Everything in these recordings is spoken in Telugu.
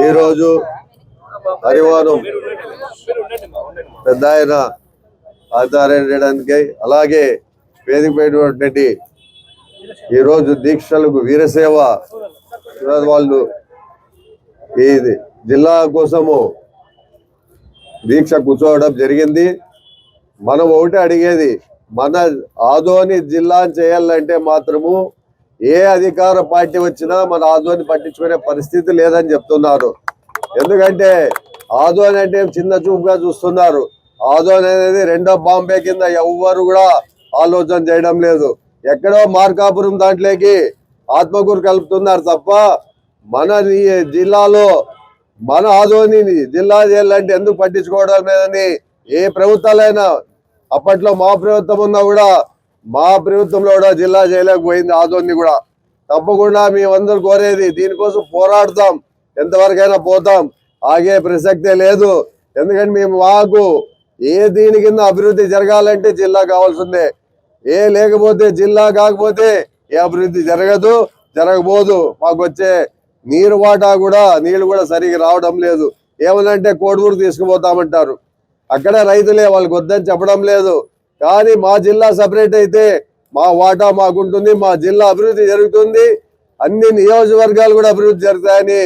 ఈరోజు హరివారం పెద్ద ఆయన ఆధారడానికి అలాగే వేదికమైనటువంటి ఈరోజు దీక్షలకు వీరసేవ వాళ్ళు ఈ జిల్లా కోసము దీక్ష కూర్చోవడం జరిగింది. మనం ఒకటి అడిగేది మన ఆదోని జిల్లా చేయాలంటే మాత్రము ఏ అధికార పార్టీ వచ్చినా మన ఆదోని పట్టించుకునే పరిస్థితి లేదని చెప్తున్నారు. ఎందుకంటే ఆదోని అంటే చిన్న చూపుగా చూస్తున్నారు. ఆదోని అనేది రెండో బాంబే కింద ఎవ్వరు కూడా ఆలోచన చేయడం లేదు. ఎక్కడో మార్కాపురం దాంట్లోకి ఆత్మకూరు కలుపుతున్నారు తప్ప మన జిల్లాలో మన ఆదోని జిల్లా చేయాలంటే ఎందుకు పట్టించుకోవడం లేదని ఏ ప్రభుత్వాలైనా అప్పట్లో మా ప్రభుత్వం ఉన్నా కూడా మా ప్రభుత్వంలో కూడా జిల్లా చేయలేకపోయింది ఆదోని కూడా. తప్పకుండా మేమందరూ కోరేది దీనికోసం పోరాడతాం ఎంతవరకైనా పోతాం ఆగే ప్రసక్తే లేదు. ఎందుకంటే మేము మాకు ఏ దీని కింద అభివృద్ధి జరగాలంటే జిల్లా కావాల్సిందే. ఏ లేకపోతే జిల్లా కాకపోతే ఏ అభివృద్ధి జరగదు జరగబోదు. మాకు వచ్చే నీరు వాటా కూడా నీళ్ళు కూడా సరిగ్గా రావడం లేదు. ఏమనంటే కోడూరు తీసుకుపోతామంటారు. అక్కడ రైతులే వాళ్ళకి వద్దని చెప్పడం లేదు. కానీ మా జిల్లా సపరేట్ అయితే మా వాటా మాకుంటుంది మా జిల్లా అభివృద్ధి జరుగుతుంది. అన్ని నియోజకవర్గాలు కూడా అభివృద్ధి జరుగుతాయని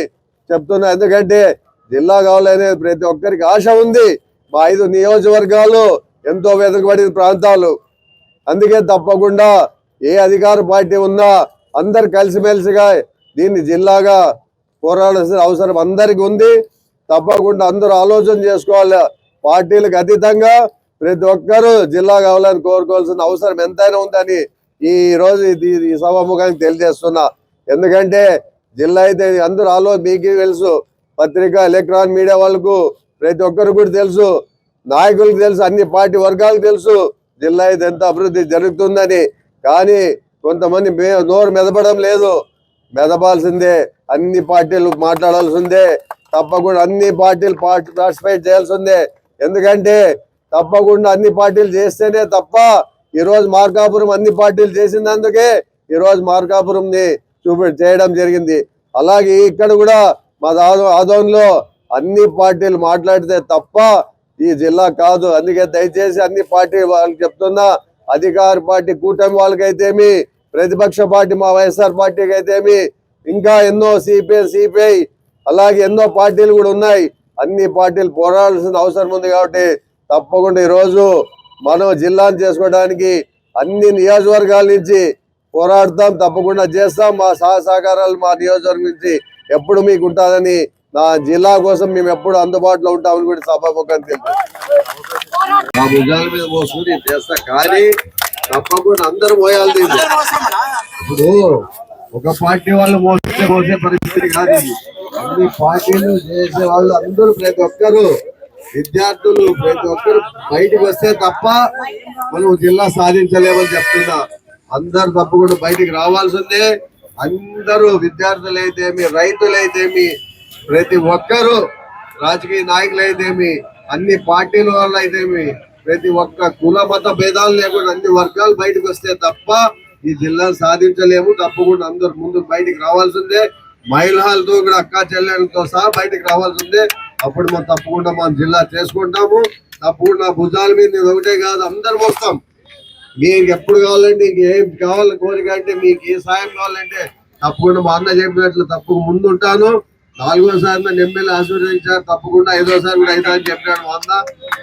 చెప్తున్నా. ఎందుకంటే జిల్లా కావాలనే ప్రతి ఒక్కరికి ఆశ ఉంది. మా ఐదు నియోజకవర్గాలు ఎంతో వెతకబడిన ప్రాంతాలు. అందుకే తప్పకుండా ఏ అధికార పార్టీ ఉన్నా అందరు కలిసిమెలిసిగా దీన్ని జిల్లాగా పోరాడాల్సిన అవసరం అందరికి ఉంది. తప్పకుండా అందరూ ఆలోచన చేసుకోవాలి. పార్టీలకు అతీతంగా ప్రతి ఒక్కరూ జిల్లా కావాలని కోరుకోవాల్సిన అవసరం ఎంతైనా ఉందని ఈ రోజు ఈ సభాముఖానికి తెలియజేస్తున్నా. ఎందుకంటే జిల్లా అయితే అందరూ ఆలో మీకు తెలుసు. పత్రిక ఎలక్ట్రానిక్ మీడియా వాళ్ళకు ప్రతి ఒక్కరు కూడా తెలుసు. నాయకులకు తెలుసు అన్ని పార్టీ వర్గాలకు తెలుసు. జిల్లా అయితే ఎంత అభివృద్ధి జరుగుతుందని. కానీ కొంతమంది మే- నోరు మెదపడం లేదు. మెదపాల్సిందే అన్ని పార్టీలు మాట్లాడాల్సిందే. తప్పకుండా అన్ని పార్టీలు పార్టిసిపేట్ చేయాల్సిందే. ఎందుకంటే తప్పకుండా అన్ని పార్టీలు చేస్తేనే తప్ప ఈరోజు మార్కాపురం అన్ని పార్టీలు చేసినందుకే ఈరోజు మార్కాపురంని చూపి చేయడం జరిగింది. అలాగే ఇక్కడ కూడా మా ఆదోన్లో అన్ని పార్టీలు మాట్లాడితే తప్ప ఈ జిల్లా కాదు. అందుకే దయచేసి అన్ని పార్టీ వాళ్ళకి చెప్తున్నా అధికార పార్టీ కూటమి వాళ్ళకైతేమి ప్రతిపక్ష పార్టీ మా వైఎస్ఆర్ పార్టీకి అయితేమి ఇంకా ఎన్నో సిపిఐ సిపిఐ అలాగే ఎన్నో పార్టీలు కూడా ఉన్నాయి. అన్ని పార్టీలు పోరాడాల్సిన అవసరం ఉంది కాబట్టి తప్పకుండా ఈరోజు మనం జిల్లాను చేసుకోవడానికి అన్ని నియోజకవర్గాల నుంచి పోరాడతాం తప్పకుండా చేస్తాం. మా సహ సహకారాలు మా నియోజకవర్గం నుంచి ఎప్పుడు మీకు ఉంటుందని నా జిల్లా కోసం మేము ఎప్పుడు అందుబాటులో ఉంటామని కూడా సభాముఖం తెలుసు మా భుజాల మీద మోసుకుని చేస్తా కానీ తప్పకుండా అందరూ పోయాలి ఇప్పుడు ఒక పార్టీ వాళ్ళు మోసే మోసే పరిస్థితి కాదు. అన్ని పార్టీలు చేసే వాళ్ళు అందరూ ప్రతి ఒక్కరు విద్యార్థులు ప్రతి ఒక్కరు బయటకు వస్తే తప్ప మనం జిల్లా సాధించలేమని చెప్తున్నా. అందరు తప్పకుండా బయటికి రావాల్సిందే. అందరూ విద్యార్థులైతేమి రైతులైతేమి ప్రతి ఒక్కరూ రాజకీయ నాయకులైతేమి అన్ని పార్టీల వాళ్ళు అయితేమి ప్రతి ఒక్క కుల మత భేదాలు లేకుండా అన్ని వర్గాలు బయటకు వస్తే తప్ప ఈ జిల్లా సాధించలేము తప్పకుండా అందరు ముందు బయటికి రావాల్సిందే. మహిళలతో కూడా అక్క చెల్లెలతో సహా బయటికి రావాల్సిందే. అప్పుడు మనం తప్పకుండా మన జిల్లా చేసుకుంటాము. తప్పకుండా భుజాల మీద నేను ఒకటే కాదు అందరు వస్తాం. మీకు ఎప్పుడు కావాలంటే మీకు ఏం కావాలి కోరిక అంటే మీకు ఏ సాయం కావాలంటే తప్పకుండా మా అన్న చెప్పినట్లు తప్పక ముందు ఉంటాను నాలుగోసారి నన్ను ఎమ్మెల్యే ఆశీర్వదించారు. తప్పకుండా ఐదోసారి కూడా అవుతా అని చెప్పాడు మా అన్న.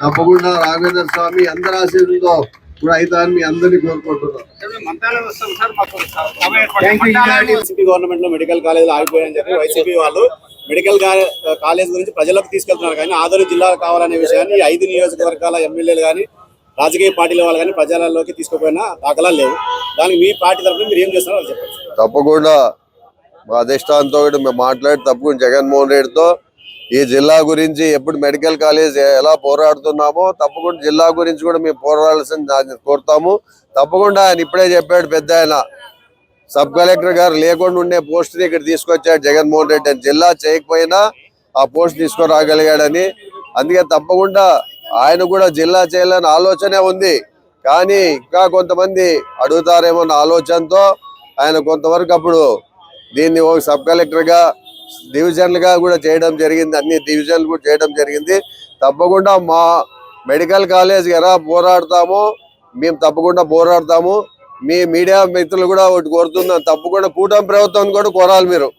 తప్పకుండా రాఘవేంద్ర స్వామి అందరి ఆశీర్వదంతో కూడా అవుతా అని మీ అందరినీ వైసీపీ గవర్నమెంట్లో మెడికల్ కాలేజీలు ఆగిపోయాయని చెప్పి వైసీపీ వాళ్ళు మెడికల్ కాలేజ్ గురించి ప్రజలకు తీసుకెళ్తున్నారు. కానీ ఆదరణ జిల్లా కావాలనే విషయాన్ని ఐదు నియోజకవర్గాల ఎమ్మెల్యేలు కానీ రాజకీయ పార్టీల వాళ్ళు కానీ ప్రజలలోకి తీసుకుపోయిన దాఖలా లేవు. దానికి మీ పార్టీ తరఫున మీరు ఏం చేస్తున్నారో చెప్పండి. తప్పకుండా. మా అధిష్టానంతో మేము మాట్లాడి తప్పకుండా జగన్మోహన్ రెడ్డితో ఈ జిల్లా గురించి ఎప్పుడు మెడికల్ కాలేజ్ ఎలా పోరాడుతున్నామో తప్పకుండా జిల్లా గురించి కూడా మేము పోరాడాల్సింది కోరుతాము. తప్పకుండా ఆయన ఇప్పుడే చెప్పాడు పెద్ద ఆయన. సబ్ కలెక్టర్ గారు లేకుండా ఉండే పోస్ట్ ఇక్కడ తీసుకొచ్చాడు జగన్మోహన్ రెడ్డి అని. జిల్లా చేయకపోయినా ఆ పోస్ట్ తీసుకురాగలిగాడని. అందుకే తప్పకుండా ఆయన కూడా జిల్లా చేయాలని ఆలోచనే ఉంది. కానీ ఇంకా కొంతమంది అడుగుతారేమో అన్న ఆలోచనతో ఆయన కొంతవరకు అప్పుడు దీన్ని ఒక సబ్ కలెక్టర్గా డివిజన్లుగా కూడా చేయడం జరిగింది. అన్ని డివిజన్లు కూడా చేయడం జరిగింది. తప్పకుండా మా మెడికల్ కాలేజ్ ఎలా పోరాడతామో. మేము తప్పకుండా పోరాడతాము. మీ మీడియా మిత్రులు కూడా ఒకటి కోరుతున్నాం తప్పకుండా కూటమి ప్రభుత్వం కూడా కోరాలి మీరు.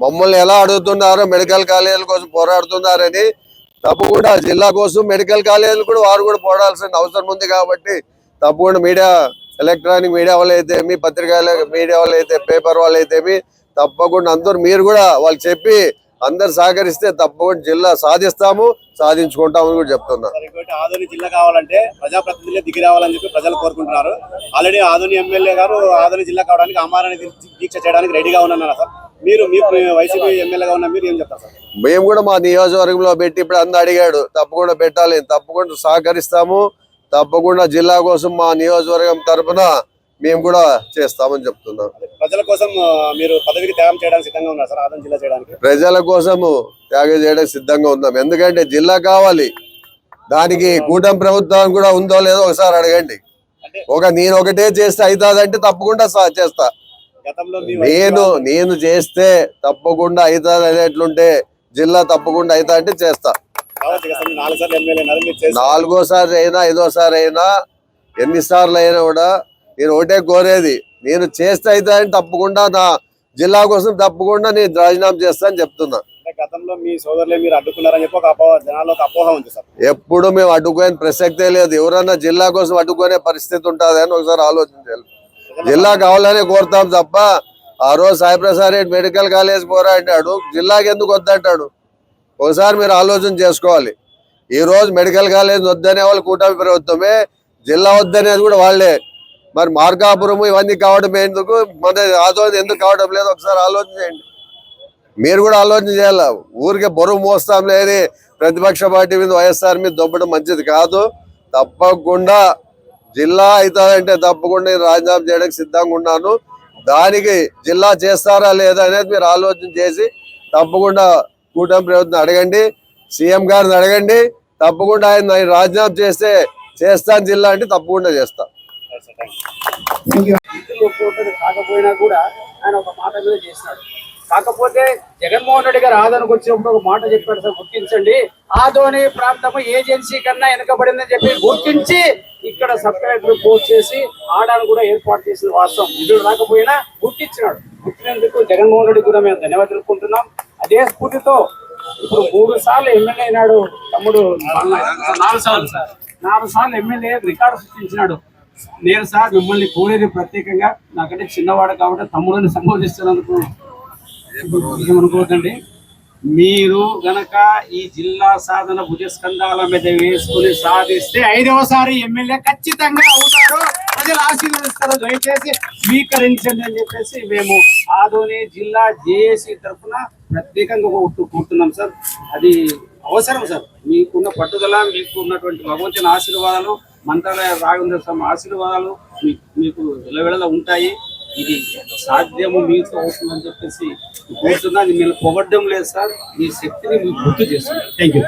మమ్మల్ని ఎలా అడుగుతున్నారో మెడికల్ కాలేజీల కోసం పోరాడుతున్నారని తప్పకుండా జిల్లా కోసం మెడికల్ కాలేజీలు కూడా వారు కూడా పోరాడాల్సిన అవసరం ఉంది కాబట్టి తప్పకుండా మీడియా ఎలక్ట్రానిక్ మీడియా వాళ్ళు అయితేమి పత్రికల మీడియా వాళ్ళు అయితే పేపర్ వాళ్ళు అయితేమి తప్పకుండా అందరూ మీరు కూడా వాళ్ళు చెప్పి అందరు సహకరిస్తే తప్పకుండా జిల్లా సాధిస్తాము సాధించుకుంటామని కూడా చెప్తున్నా. ఆదోని జిల్లా కావాలంటే ప్రజాప్రతినిధులే దిగి రావాలని చెప్పి ప్రజలు కోరుకుంటున్నారు. ఆల్రెడీ ఆదోని ఎమ్మెల్యే గారు ఆదోని జిల్లా కావడానికి అమారాన్ని దీక్ష చేయడానికి రెడీగా ఉన్నారు సార్. మీరు మీ వైసీపీ ఎమ్మెల్యేగా ఉన్న మీరు ఏం చెప్తారు సార్? మేము కూడా మా నియోజకవర్గంలో పెట్టి ఇప్పుడు అంద అడిగాడు తప్పకుండా పెట్టాలి తప్పకుండా సహకరిస్తాము తప్పకుండా జిల్లా కోసం మా నియోజకవర్గం తరపున మేము కూడా చేస్తామని చెప్తున్నాం. ప్రజల కోసం మీరు పదవికి త్యాగం చేయడానికి సిద్ధంగా ఉన్నారు సార్ ఆదోని జిల్లా చేయడానికి? ప్రజల కోసము త్యాగం చేయడానికి సిద్ధంగా ఉన్నాం. ఎందుకంటే జిల్లా కావాలి. దానికి కూటమి ప్రభుత్వం కూడా ఉందో లేదో ఒకసారి అడగండి. ఒక నేను ఒకటే చేస్తే అవుతాదంటే తప్పకుండా చేస్తా. నేను నేను చేస్తే తప్పకుండా అవుతుంది అనేట్లుంటే జిల్లా తప్పకుండా అవుతా అంటే చేస్తా. నాలుగోసారి అయినా ఐదోసారి అయినా ఎన్నిసార్లు అయినా కూడా నేను ఒకటే కోరేది నేను చేస్తే అని తప్పకుండా నా జిల్లా కోసం తప్పకుండా నేను రాజీనామా చేస్తా అని చెప్తున్నా. గతంలో మీ సోదరులే మీరు అడ్డుకున్నారని చెప్పి ఒక అపోహ జనాల్లో ఒక అపోహ ఉంది సార్. ఎప్పుడు మేము అడ్డుకునే ప్రసక్తే లేదు. ఎవరన్నా జిల్లా కోసం అడ్డుకునే పరిస్థితి ఉంటుంది అని ఒకసారి ఆలోచించాలి. జిల్లా కావాలనే కోరుతాం తప్ప ఆ రోజు సాయిప్రసాద్ రెడ్డి మెడికల్ కాలేజ్ పోరా అంటాడు జిల్లాకి ఎందుకు వద్దంటాడు? ఒకసారి మీరు ఆలోచన చేసుకోవాలి. ఈ రోజు మెడికల్ కాలేజ్ వద్దనే వాళ్ళు కూటమి ప్రభుత్వమే జిల్లా వద్దనేది కూడా వాళ్ళే. మరి మార్గాపురము ఇవన్నీ కావడం ఎందుకు? మన ఆలోచన ఎందుకు కావడం లేదు? ఒకసారి ఆలోచన చేయండి. మీరు కూడా ఆలోచన చేయాలి? ఊరికే బరువు మోస్తాం లేని ప్రతిపక్ష పార్టీ మీద వైఎస్ఆర్ మీద దొబ్బడం మంచిది కాదు. తప్పకుండా జిల్లా అవుతుందంటే తప్పకుండా నేను రాజీనామా చేయడానికి సిద్ధంగా ఉన్నాను. దానికి జిల్లా చేస్తారా లేదా అనేది మీరు ఆలోచన చేసి తప్పకుండా కూటమి ప్రభుత్వం అడగండి. సీఎం గారిని అడగండి. తప్పకుండా ఆయన రాజీనామా చేస్తే చేస్తాను జిల్లా అంటే తప్పకుండా చేస్తాను కాకపోయినా కూడా ఆయన ఒక మాట మీద చేసినాడు కాకపోతే జగన్మోహన్ రెడ్డి గారు ఆదోనికి వచ్చినప్పుడు ఒక మాట చెప్పాడు సార్ గుర్తించండి. ఆదోని ప్రాంతము ఏజెన్సీ కన్నా వెనకబడిందని చెప్పి గుర్తించి ఇక్కడ సబ్స్క్రైబర్ పోస్ట్ చేసి ఆడాను కూడా ఏర్పాటు చేసిన వాస్తవం. నిధులు రాకపోయినా గుర్తించినాడు. గుర్తినందుకు జగన్మోహన్ రెడ్డి కూడా మేము ధన్యవాదాలు తెలుపుకుంటున్నాం. అదే స్ఫూర్తితో ఇప్పుడు మూడు సార్లు ఎమ్మెల్యే అయినాడు తమ్ముడు నాలుగు సార్లు సార్. నాలుగు సార్లు ఎమ్మెల్యే రికార్డు సృష్టించినాడు. నేను సార్ మిమ్మల్ని కోరేది ప్రత్యేకంగా నాకంటే చిన్నవాడు కాబట్టి తమ్ముడిని సంబోధిస్తున్నందుకు అనుకోకండి మీరు గనక ఈ జిల్లా సాధన భుజస్కంధాల మీద వేసుకుని సాధిస్తే ఐదవసారి ఎమ్మెల్యే ఖచ్చితంగా అవుతారు. ప్రజలు ఆశీర్వదిస్తారు. దయచేసి స్వీకరించండి అని చెప్పేసి మేము ఆదోని జిల్లా జేఏసీ తరఫున ప్రత్యేకంగా కోరుతున్నాం సార్. అది అవసరం సార్. మీకున్న పట్టుదల మీకు ఉన్నటువంటి భగవంతుని ఆశీర్వాదాలు మంత్రాలయ రాఘవేంద్ర స్వామి ఆశీర్వాదాలు మీ- మీకు విలవిడలా ఉంటాయి. ఇది సాధ్యము మీతో అవుతుందని చెప్పేసి కోరుతున్నా మిమ్మల్ని మీరు పొగడ్డం లేదు సార్. మీ శక్తిని మీకు గుర్తు చేస్తున్నారు థ్యాంక్ యూ